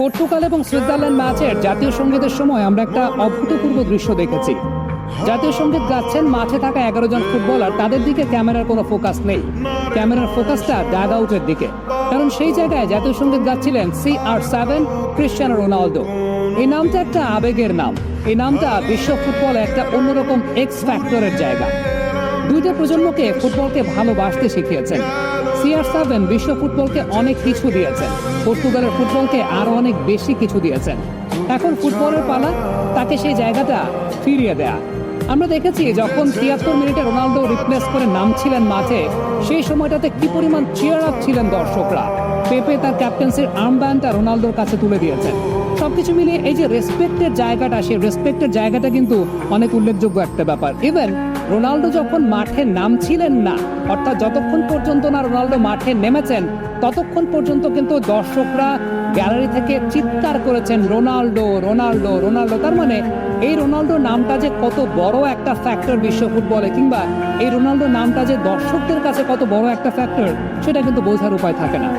Portugal এবং Switzerland ম্যাচের জাতীয় সঙ্গীতের সময় আমরা একটা অভূতপূর্ব দৃশ্য দেখেছি। জাতীয় সংগীত গাচ্ছেন মাঠে থাকা এগারো জন ফুটবলার, তাদের দিকে ক্যামেরার কোনো ফোকাস নেই। ক্যামেরার ফোকাসটা ডাগ আউটের দিকে। কারণ সেই জায়গায় জাতীয় সংগীত গাচ্ছিলেন C R seven, Cristiano Ronaldo. এই নামটা একটা আবেগের নাম। এই নামটা বিশ্ব ফুটবলে একটা অন্যরকম এক্স ফ্যাক্টরের জায়গা। দুইটা প্রজন্মকে ফুটবলকে ভালোবাসতে শিখিয়েছেন। সিআর সেভেন বিশ্ব ফুটবলকে অনেক কিছু দিয়েছেন। পর্তুগালের ফুটবলকে আরও অনেক বেশি কিছু দিয়েছেন। এখন ফুটবলের পালা তাকে সেই জায়গাটা ফিরিয়ে দেয়া। আমরা দেখেছি যখন তিয়াত্তর মিনিটে রোনালদো রিপ্লেস করে নামছিলেন মাঠে, সেই সময়টাতে কি পরিমাণ চেয়ার আপ ছিলেন দর্শকরা। পেপে তার ক্যাপ্টেন্সির আর্মব্যান্ডটা রোনালদোর কাছে তুলে দিয়েছেন। সবকিছু মিলিয়ে এই যে রেসপেক্টের জায়গাটা, সেই রেসপেক্টের জায়গাটা কিন্তু অনেক উল্লেখযোগ্য একটা ব্যাপার। ইভেন রোনালদো যখন মাঠে নামছিলেন না, অর্থাৎ যতক্ষণ পর্যন্ত না রোনালদো মাঠে নেমেছেন, ততক্ষণ পর্যন্ত কিন্তু দর্শকরা গ্যালারি থেকে চিৎকার করেছেন রোনালদো রোনালদো রোনালদো তার মানে এই রোনালদো নামটা যে কত বড় একটা ফ্যাক্টর বিশ্ব ফুটবলে, কিংবা এই রোনালদো নামটা যে দর্শকদের কাছে কত বড় একটা ফ্যাক্টর সেটা কিন্তু বোঝার উপায় থাকে না।